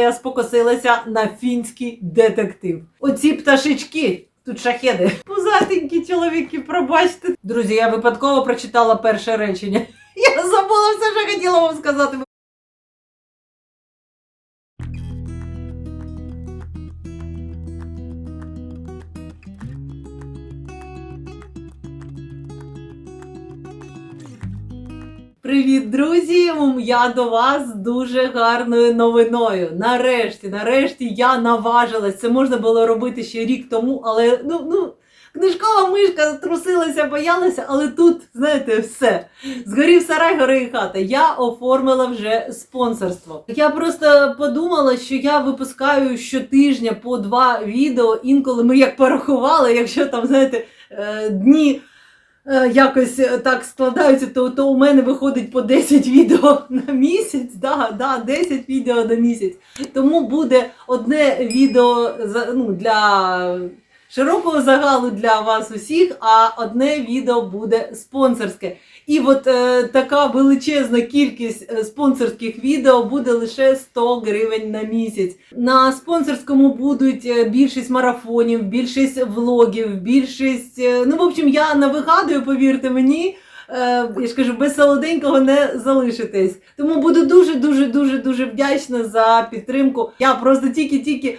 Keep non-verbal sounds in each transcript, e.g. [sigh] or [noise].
я спокосилася на фінський детектив. Оці пташечки. Тут шахеди. Пузатенькі чоловіки, пробачте. Друзі, я випадково прочитала перше речення. [laughs] Я забула все, що хотіла вам сказати. Привіт, друзі! Я до вас з дуже гарною новиною. Нарешті, нарешті я наважилась. Це можна було робити ще рік тому, але ну, ну, книжкова мишка трусилася, боялася, але тут, знаєте, все. Згорів сарай, гори і хата. Я оформила вже спонсорство. Я просто подумала, що я випускаю щотижня по два відео. Інколи ми як порахували, якщо там, знаєте, е, дні якось е, так складаються, то, то у мене виходить по 10 відео [laughs] на місяць. Да, да, 10 відео на місяць. Тому буде одне відео за- ну, для широкого загалу для вас усіх, а одне відео буде спонсорське. І от е, така величезна кількість е, спонсорських відео буде лише 100 гривень на місяць. На спонсорському будуть е, більшість марафонів, більшість влогів, більшість. е, ну, в общем, я навигадую, повірте мені. Я ж кажу, без солоденького не залишитесь. Тому буду дуже, дуже, дуже, дуже вдячна за підтримку. Я просто тільки-тільки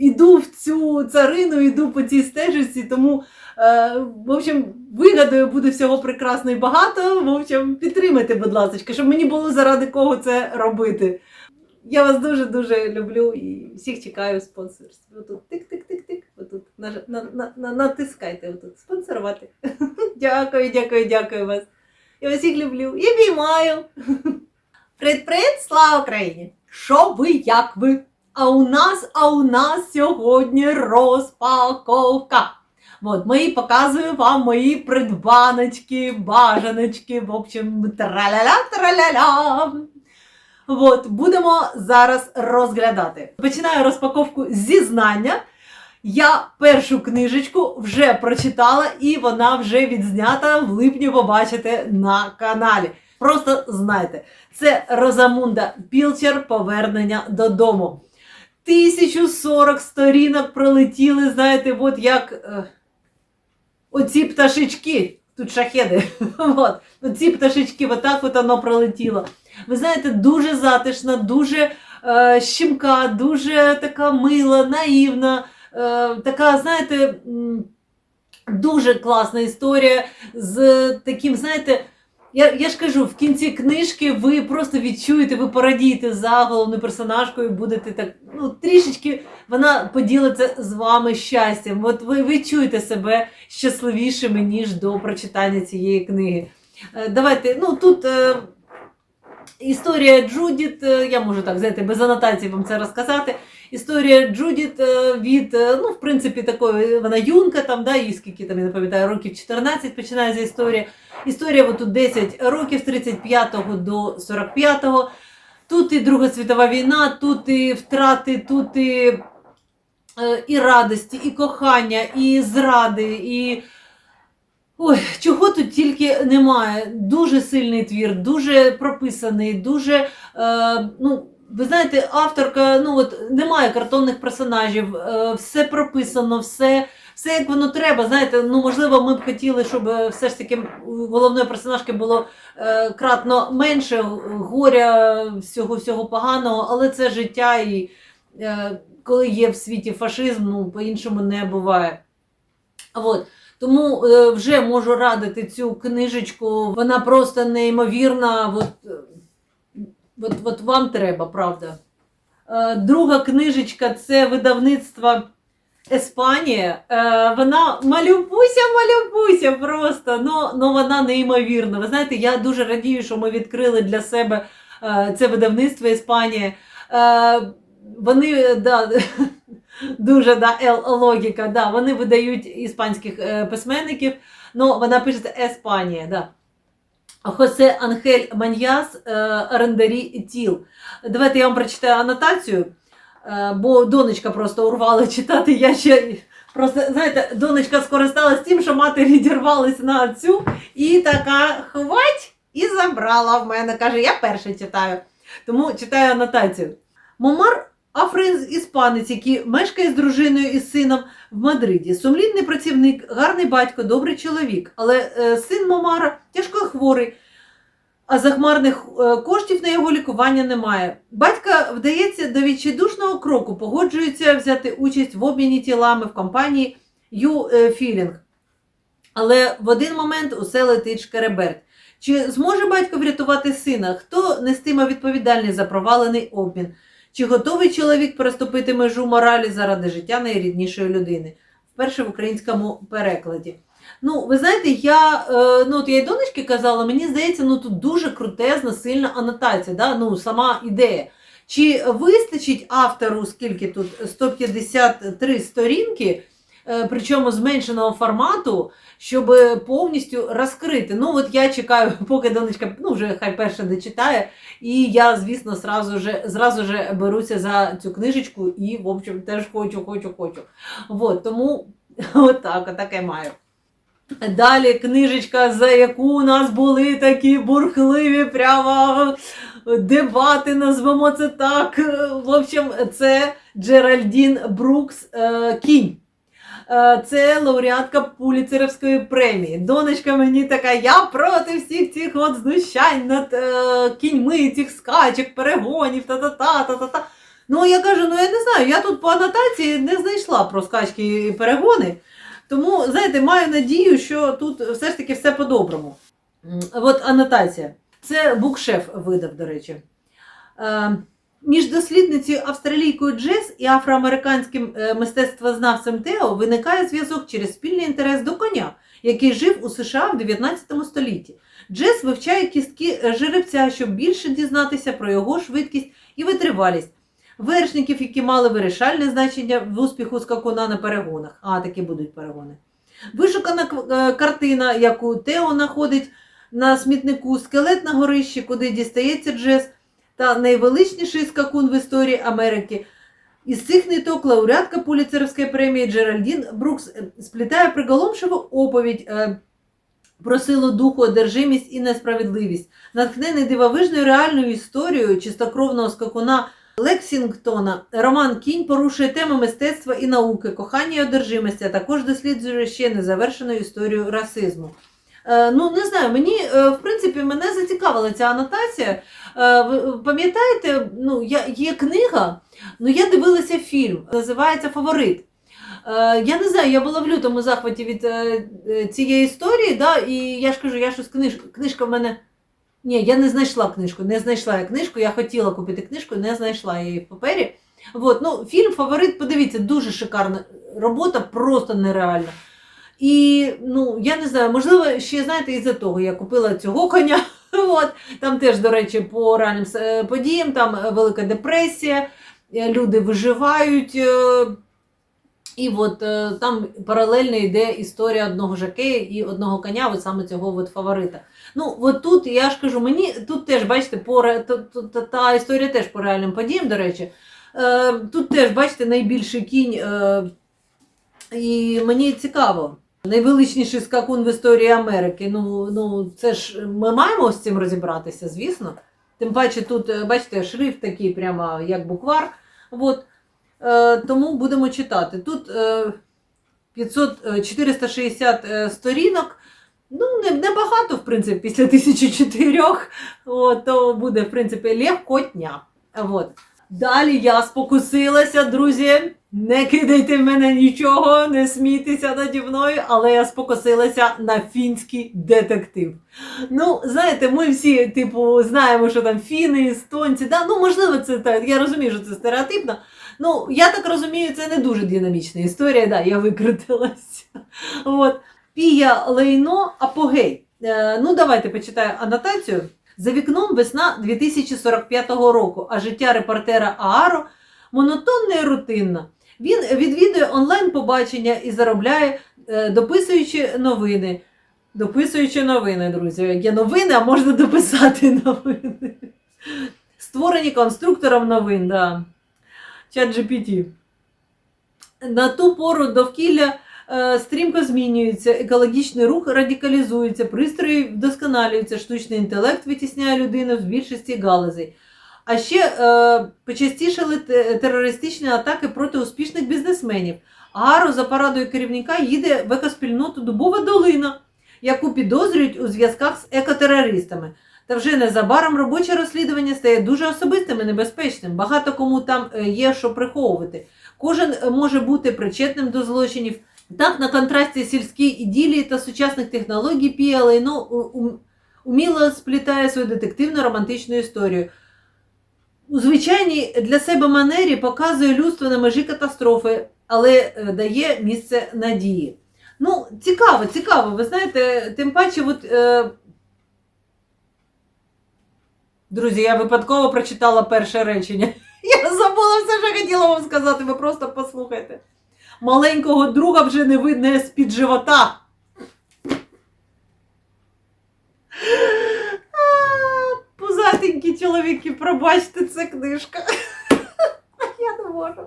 іду в цю царину, іду по цій стежці, тому. Е, в общем, вигадаю, буде всього прекрасно і багато. В общем, підтримайте, будь ласка, щоб мені було заради кого це робити. Я вас дуже-дуже люблю і всіх чекаю в спонсорстві. Отут тик-тик-тик-тик. Отут на, на, на, на, натискайте отут. Спонсорувати. [laughs] дякую, дякую, дякую вас. Я вас всіх люблю і обіймаю. [laughs] Привіт-привіт, слава Україні! Що ви, як ви? А у нас, а у нас сьогодні розпаковка. От, ми показую вам мої придбаночки, бажаночки, в общем, траля-ля, траля-ля. От, будемо зараз розглядати. Починаю розпаковку зізнання. Я першу книжечку вже прочитала, і вона вже відзнята в липні побачите на каналі. Просто знайте, це Розамунда Пілчер Повернення додому. 1040 сторінок пролетіли, знаєте, от як е, оці пташечки, тут шахеди. [laughs] от, оці пташечки, отак от воно пролетіло. Ви знаєте, дуже затишна, дуже е, щемка, дуже така мила, наївна, е, така, знаєте, дуже класна історія з таким, знаєте, я, я ж кажу, в кінці книжки ви просто відчуєте, ви порадієте за головною персонажкою, будете так, ну, трішечки вона поділиться з вами щастям. От ви відчуєте себе щасливішими, ніж до прочитання цієї книги. Е, Давайте, ну тут е, історія Джудіт, е, я можу так знаєте, без анотації вам це розказати. Історія Джудіт е, від, е, ну, в принципі, такої вона юнка, там, да, їй скільки там, я не пам'ятаю, років 14 починається історія. Історія от тут 10 років з 35-го до 45-го. Тут і Друга світова війна, тут і втрати, тут і, і радості, і кохання, і зради, і. Ой, чого тут тільки немає. Дуже сильний твір, дуже прописаний, дуже. Е, ну, ви знаєте, авторка, ну от немає картонних персонажів, е, все прописано, все, все як воно треба. Знаєте, ну можливо, ми б хотіли, щоб е, все ж таки головної персонажки було е, кратно менше горя, всього всього поганого, але це життя, і е, коли є в світі фашизм, ну по-іншому не буває. От. Тому е, вже можу радити цю книжечку. Вона просто неймовірна. От, е, от, от вам треба, правда. Е, друга книжечка це видавництво Еспанія. Вона малюбуся, малюбуся просто. Ну, ну вона неймовірна. Ви знаєте, я дуже радію, що ми відкрили для себе це видавництво Іспанія. Вони да, [laughs] дуже да, логіка, да, вони видають іспанських е, письменників, ну вона пишеться Еспанія. Да. Хосе Анхель Маньяс, орендарі тіл. Давайте я вам прочитаю анотацію, е, бо донечка просто урвала читати. Я ще просто, знаєте, донечка скористалась тим, що мати відірвалась на цю і така хвать і забрала в мене. Каже, я перше читаю. Тому читаю анотацію. Момар афроіспанець, який мешкає з дружиною і сином в Мадриді. Сумлінний працівник, гарний батько, добрий чоловік. Але е, син Момара тяжко хворий, а захмарних е, коштів на його лікування немає. Батька вдається до відчайдушного кроку, погоджується взяти участь в обміні тілами в компанії Ю е, Філінг. Але в один момент усе летить шкереберть. Чи зможе батько врятувати сина? Хто нестиме відповідальність за провалений обмін? Чи готовий чоловік переступити межу моралі заради життя найріднішої людини? Вперше в українському перекладі. Ну, ви знаєте, я, е, ну, от я й донечки казала, мені здається, ну тут дуже крутезна, сильна анотація, да? ну, сама ідея. Чи вистачить автору, скільки тут 153 сторінки, причому зменшеного формату, щоб повністю розкрити? Ну, от я чекаю, [laughs] поки донечка ну, вже хай перша дочитає, і я, звісно, зразу же, зразу же беруся за цю книжечку і, в общем, теж хочу, хочу, хочу. Вот, тому [laughs] отак, отаке маю. Далі книжечка, за яку у нас були такі бурхливі прямо дебати, назвемо це так. В общем, це Джеральдін Брукс е, Кінь. Е, Це лауреатка Пуліцерівської премії. Донечка мені така, я проти всіх цих от знущань над е, кіньми, цих скачок, перегонів, та-та-та, та-та-та. Ну, я кажу, ну я не знаю, я тут по анотації не знайшла про скачки і перегони. Тому, знаєте, маю надію, що тут все ж таки все по-доброму. От анотація. Це букшеф видав, до речі. Е, між дослідницею австралійкою Джес і афроамериканським е, мистецтвознавцем Тео виникає зв'язок через спільний інтерес до коня, який жив у США в 19 столітті. Джес вивчає кістки е, жеребця, щоб більше дізнатися про його швидкість і витривалість. Вершників, які мали вирішальне значення в успіху скакуна на перегонах. А, такі будуть перегони. Вишукана е, картина, яку Тео знаходить на смітнику, скелет на горищі, куди дістається Джес, та найвеличніший скакун в історії Америки. Із цих ниток лауреатка Пуліцерівської премії Джеральдін Брукс е, сплітає приголомшиву оповідь е, про силу духу, одержимість і несправедливість, натхнений дивовижною реальною історією чистокровного скакуна Лексінгтона. Роман Кінь порушує теми мистецтва і науки, кохання і одержимості, а також досліджує ще незавершену історію расизму. Е, ну, не знаю, мені, е, в принципі, мене зацікавила ця анотація. Е, ви пам'ятаєте, ну, є книга, ну я дивилася фільм, називається Фаворит. Я не знаю, я була в лютому захваті від цієї історії, да, і я ж кажу, я щось книж... книжка в мене. Ні, я не знайшла книжку, не знайшла я книжку. Я хотіла купити книжку, не знайшла її в папері. От, ну, фільм Фаворит, подивіться, дуже шикарна робота, просто нереальна. І ну, я не знаю, можливо, ще знаєте, із-за того я купила цього коня. [laughs] От, там теж, до речі, по реальним е, подіям, там е, Велика депресія, е, люди виживають. І от там паралельно йде історія одного жакея і одного коня, от саме цього от фаворита. Ну, от тут я ж кажу, мені тут теж, бачите, по, та, та, історія теж по реальним подіям, до речі. Тут теж, бачите, найбільший кінь. І мені цікаво. Найвеличніший скакун в історії Америки. Ну, ну це ж ми маємо з цим розібратися, звісно. Тим паче тут, е, бачите, шрифт такий прямо як буквар. От. Е, тому будемо читати. Тут е, 500, е, 460 е, сторінок. Ну, не, небагато, в принципі, після 1004. От, то буде, в принципі, легкотня. От. Далі я спокусилася, друзі. Не кидайте в мене нічого, не смійтеся наді мною, але я спокусилася на фінський детектив. Ну, знаєте, ми всі, типу, знаємо, що там фіни, естонці. Да? Ну, можливо, це так. Я розумію, що це стереотипно. Ну, я так розумію, це не дуже динамічна історія, да, я викрутилася. От. Пія Лейно Апогей. Е, ну, давайте почитаю анотацію. За вікном весна 2045 року, а життя репортера Ааро монотонне і рутинне. Він відвідує онлайн-побачення і заробляє, е, дописуючи новини. Дописуючи новини, друзі. Є новини, а можна дописати [laughs] новини. Створені конструктором новин, да. Чат GPT. На ту пору довкілля стрімко змінюється, екологічний рух радикалізується, пристрої вдосконалюються, штучний інтелект витісняє людину в більшості галузей. А ще е, почастішали терористичні атаки проти успішних бізнесменів. Гаро за порадою керівника їде в екоспільноту Дубова долина, яку підозрюють у зв'язках з екотерористами. Та вже незабаром робоче розслідування стає дуже особистим і небезпечним. Багато кому там е, є що приховувати. Кожен е, може бути причетним до злочинів. Так, на контрасті сільській іділії та сучасних технологій Пія Лейно уміло сплітає свою детективну романтичну історію. У звичайній для себе манері показує людство на межі катастрофи, але е, дає місце надії. Ну, цікаво, цікаво. Ви знаєте, тим паче, от, е... друзі, я випадково прочитала перше речення. [laughs] Я забула все, що хотіла вам сказати, ви просто послухайте. Маленького друга вже не видно з-під живота. Пузатенькі чоловіки, пробачте, це книжка. [laughs] Я не можу.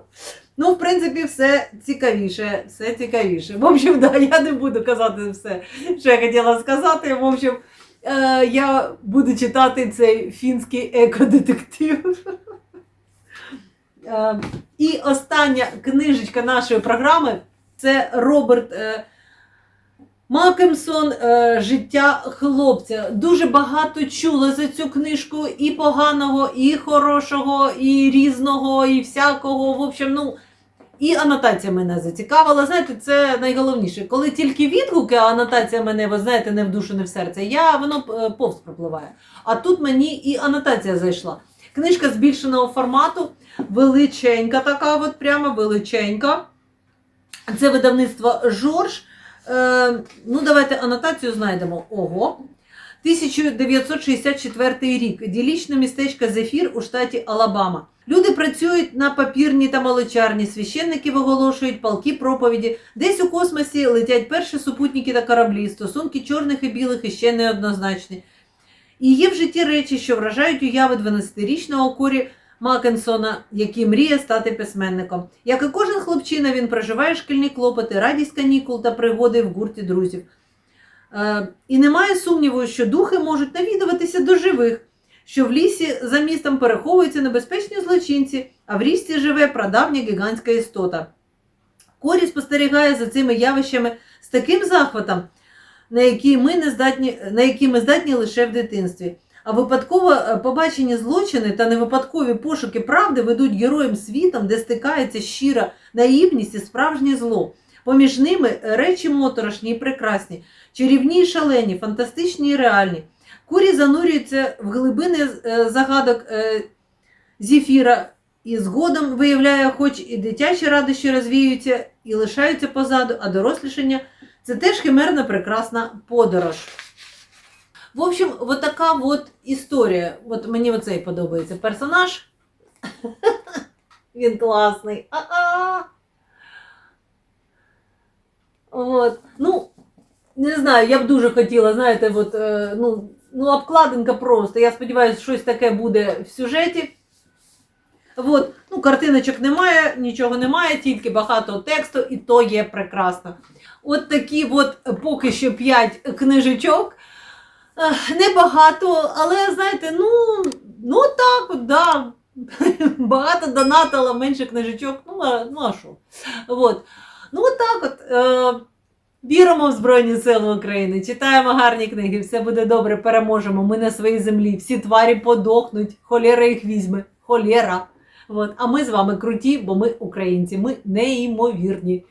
Ну, в принципі, все цікавіше, все цікавіше. В общем, да, я не буду казати все, що я хотіла сказати. В общем, е, я буду читати цей фінський екодетектив. [laughs] Е, і остання книжечка нашої програми це Роберт е, Макемсон е, Життя хлопця. Дуже багато чула за цю книжку і поганого, і хорошого, і різного, і всякого. В общем, ну. І анотація мене зацікавила. Знаєте, це найголовніше. Коли тільки відгуки, а анотація мене, ви знаєте, не в душу, не в серце, я воно повз пропливає. А тут мені і анотація зайшла. Книжка збільшеного формату, величенька така, от прямо величенька. Це видавництво Жорж. Е, ну, давайте анотацію знайдемо. Ого. 1964 рік. Ділічне містечко Зефір у штаті Алабама. Люди працюють на папірні та молочарні, священники виголошують палки проповіді. Десь у космосі летять перші супутники та кораблі, стосунки чорних і білих іще неоднозначні. І є в житті речі, що вражають уяви 12-річного Корі Макенсона, який мріє стати письменником. Як і кожен хлопчина, він проживає шкільні клопоти, радість канікул та пригоди в гурті друзів. Е, і немає сумніву, що духи можуть навідуватися до живих, що в лісі за містом переховуються небезпечні злочинці, а в річці живе прадавня гігантська істота. Корі спостерігає за цими явищами з таким захватом, на які ми, не здатні, на які ми здатні лише в дитинстві. А випадково е, побачені злочини та невипадкові пошуки правди ведуть героям світом, де стикається щира наївність і справжнє зло. Поміж ними речі моторошні і прекрасні, чарівні і шалені, фантастичні і реальні. Курі занурюються в глибини е, загадок е, Зефіра і згодом виявляє, хоч і дитячі радощі розвіюються і лишаються позаду, а дорослішання це теж химерна прекрасна подорож. В общем, вот така вот історія. От мені оцей подобається персонаж. [laughs] Він класний. А-а! От. Ну, не знаю, я б дуже хотіла, знаєте, от, е, ну, ну, обкладинка просто. Я сподіваюся, щось таке буде в сюжеті. От. Ну, картиночок немає, нічого немає, тільки багато тексту, і то є прекрасно. От такі от поки що 5 книжечок. Небагато, але знаєте, ну, ну так, да. [laughs] багато донатила, менше книжечок. Ну, а, ну а що? От. Ну, так от. Е, віримо в Збройні Сили України, читаємо гарні книги, все буде добре, переможемо. Ми на своїй землі. Всі тварі подохнуть, холєра їх візьме. Холєра. От. А ми з вами круті, бо ми українці, ми неймовірні.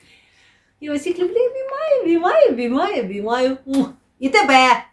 І ось їх люблю, обіймаю, обіймаю, обіймаю, обіймаю. І тебе!